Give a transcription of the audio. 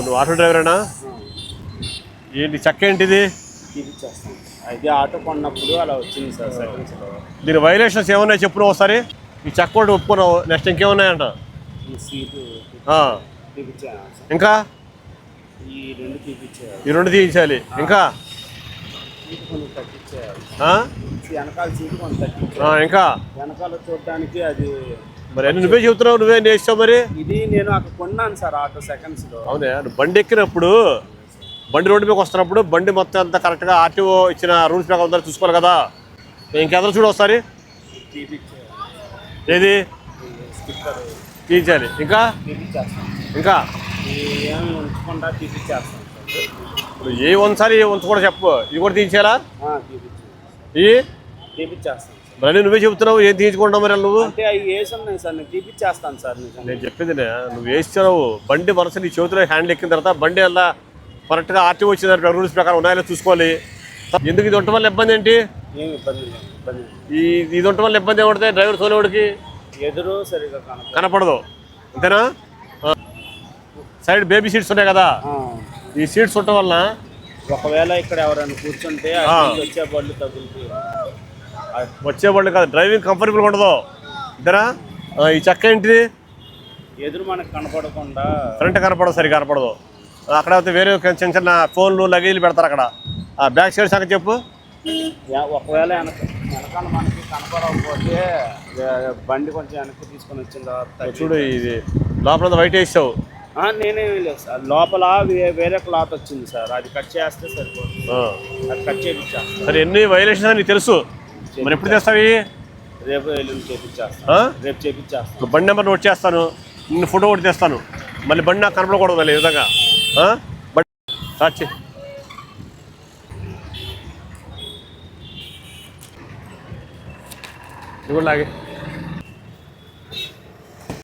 నువ్వు ఆటో డ్రైవరేనా ఏంటి చెక్క ఏంటిది? అయితే ఆటో కొన్నప్పుడు అలా వచ్చింది సార్ సెకండ్స్లో దీని వైలేషన్స్ ఏమున్నాయి చెప్పు ఒకసారి? ఈ చెక్క ఒకటి ఒప్పుకున్నావు నెక్స్ట్ ఇంకేమున్నాయంట? ఈ సీటు ఆ, తీపిచ్చాను సార్. ఇంకా? ఈ రెండు ఈ రెండు తీయించాలి ఇంకా? సీటు కొంచెం తగ్గించేయాలి. ఆ? వెనకాల సీటు ఇంకా? వెనకాల చూడడానికి అది మరి అన్ని నువ్వే చెబుతున్నావు నువ్వే నేర్చావు మరి? ఇది నేను అక్కడ కొన్నాను సార్ ఆటో సెకండ్స్లో. అవునే? నువ్వు బండి ఎక్కినప్పుడు బండి రోడ్డు మీదకి వస్తున్నప్పుడు బండి మొత్తం అంతా కరెక్ట్గా ఆర్టీఓ ఇచ్చిన రూల్స్ ప్రకారం ఉందని చూసుకోవాలి కదా. ఇంకెదరు చూడు ఒకసారి? ఏది? తీయించాలి. ఇంకా? ఇంకా? ఇప్పుడు ఏ ఒకసారి ఏ కూడా చెప్పు. ఇది కూడా తీపిచ్చేస్తాం ఈ తీపిచ్చేస్తాం సార్. మరి అన్నీ నువ్వే చెబుతున్నావు ఏం తీయించుకుంటావు మరి నువ్వు? అంటే అవి సార్ నేను తీపిచ్చేస్తాను సార్ నేను చెప్పింది. నువ్వు వేసినావు బండి వరుస నీ చేతిలో హ్యాండిల్ ఎక్కిన తర్వాత బండి అలా కరెక్ట్గా ఆర్టీఓ వచ్చిన రూల్స్ ప్రకారం ఉన్నాయో చూసుకోవాలి. ఎందుకు ఇది ఉండటం వల్ల ఇబ్బంది ఏంటి? ఏమి ఇబ్బంది లేదు ఇబ్బంది లేదు. ఈ ఇది ఉండటం వల్ల ఇబ్బంది ఏమవుతుంది డ్రైవర్ తోలేవాడికి ఎదురు సరిగా కనపడదు. అంతేనా. సైడ్ బేబీ సీట్స్ ఉన్నాయి కదా. ఈ సీట్స్ ఉండటం వలన ఒకవేళ ఇక్కడ ఎవరైనా కూర్చుంటే వచ్చే బళ్ళు తగులుతాయి. ఆ, వచ్చే వాళ్ళు కాదు డ్రైవింగ్ కంఫర్టబుల్గా ఉండదు. ఆ, ఈ చెక్క ఏంటిది? ఎదురు మనకు కనపడకుండా. ఫ్రంట్ కనపడదు సరిగా కనపడదు. అక్కడ అయితే వేరే చిన్న చిన్న ఫోన్లు లగేజ్లు పెడతారు అక్కడ. ఆ బ్యాక్ సైడ్ సంగతి చెప్పు. ఒకవేళ వెనక వెనకాల మనకి కనపడకపోతే బండి కొంచెం వెనక్కి తీసుకొని వచ్చిన తర్వాత చూడు ఇది. లోపల వైట్ వేసావు నేనేమి లేదు సార్. లోపల వేరే క్లాత్ వచ్చింది సార్. అది కట్ చేస్తే సరిపోతుంది. అది కట్ చేయించేస్తాను సరే ఎన్ని వైలేషన్స్ అని నీకు తెలుసు. మరి ఎప్పుడు తెస్తావు ఇవి? రేపు బండి నెంబర్ నోట్ చేస్తాను. నిన్ను ఫోటో ఒకటి తెస్తాను. మళ్ళీ బండి నాకు కనపడకూడదు ఈ విధంగా? బండి ఇది కూడా లాగే.